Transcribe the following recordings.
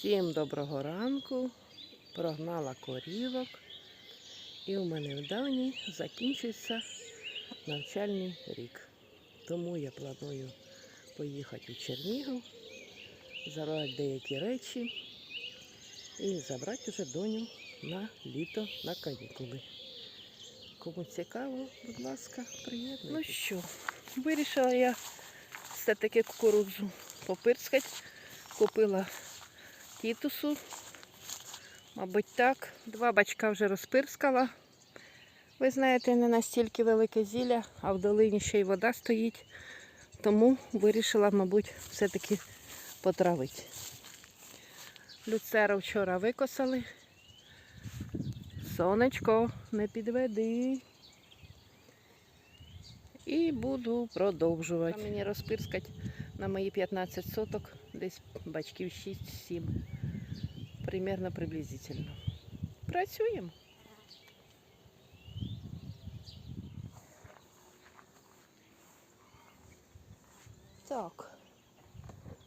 Всім доброго ранку. Прогнала корівок. І у мене в давні закінчується навчальний рік. Тому я планую поїхати у Чернігів, забрати деякі речі і забрати вже доню на літо на канікули. Кому цікаво, будь ласка, приєднуйтесь. Ну що, вирішила я все-таки кукурудзу попирскати. Купила тітусу. Мабуть, так. Два бачка вже розпирскала. Ви знаєте, не настільки велике зілля, а в долині ще й вода стоїть. Тому вирішила, мабуть, все-таки потравити. Люцера вчора викосали. Сонечко, не підведи. І буду продовжувати. Мені розпирскать на мої 15 соток, десь бачків 6-7. Примерно приблизительно. Працюємо. Так,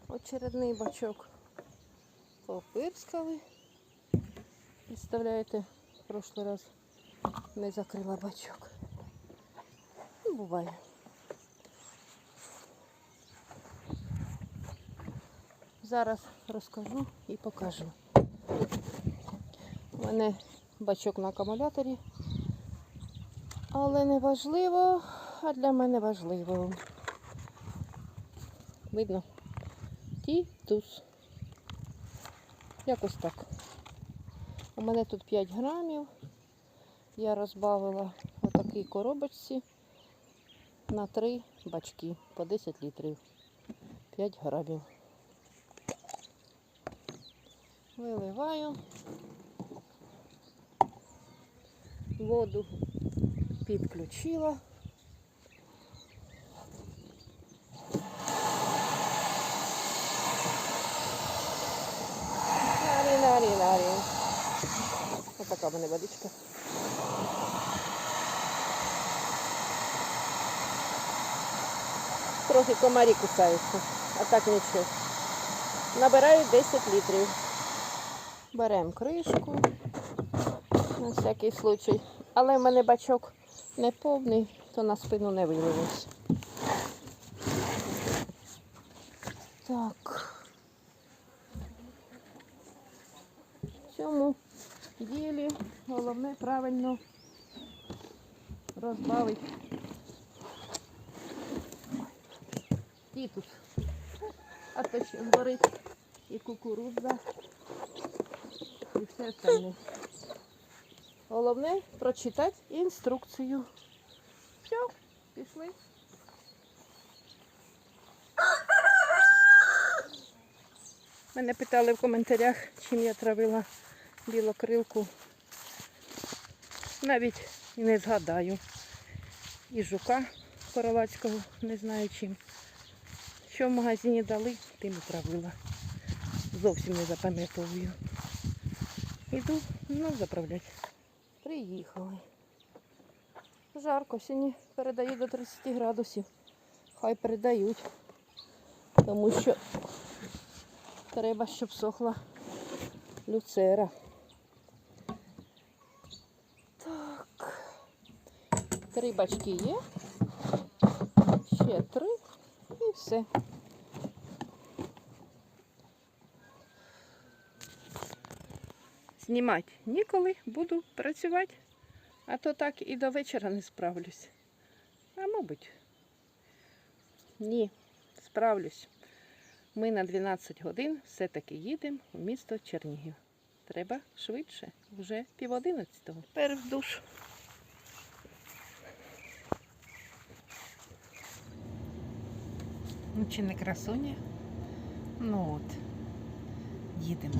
очередний бачок попирскали. Представляєте, в прошлий раз не закрила бачок. Ну, буває. Зараз розкажу і покажу. У мене бачок на акумуляторі, але не важливо, а для мене важливо. Видно? Тітус. Якось так. У мене тут 5 грамів. Я розбавила в такій коробочці на 3 бачки по 10 літрів. 5 грамів. Виливаю. Воду підключила. Нарі, нарі, нарі. Ось така мене водичка. Трохи комарі кусаються, а так нічого. Набираю 10 літрів. Беремо кришку на всякий случай. Але в мене бачок не повний, то на спину не вилилось. Так. В цьому ділі головне правильно розбавити тітус. А то ще горить і кукурудза, і все остальне. Головне прочитати інструкцію. Все, пішли. Мене питали в коментарях, чим я травила білокрилку. Навіть не згадаю. І жука королацького, не знаю чим. Що в магазині дали, тим і травила. Зовсім не запам'ятовую. Іду знов заправляти. Приїхали. Жарко, сьогодні передають до 30 градусів. Хай передають. Тому що треба, щоб сохла люцера. Так. Три бачки є. Ще три і все. Знімати ніколи, буду працювати. А то так і до вечора не справлюсь. А мабуть, ні, справлюсь. Ми на 12 годин все-таки їдемо в місто Чернігів. Треба швидше, вже пів одинадцятого. Тепер в душ. Ну, чи не красуня? Ну от, їдемо.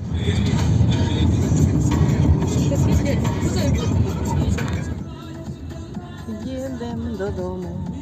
Їдемо додому.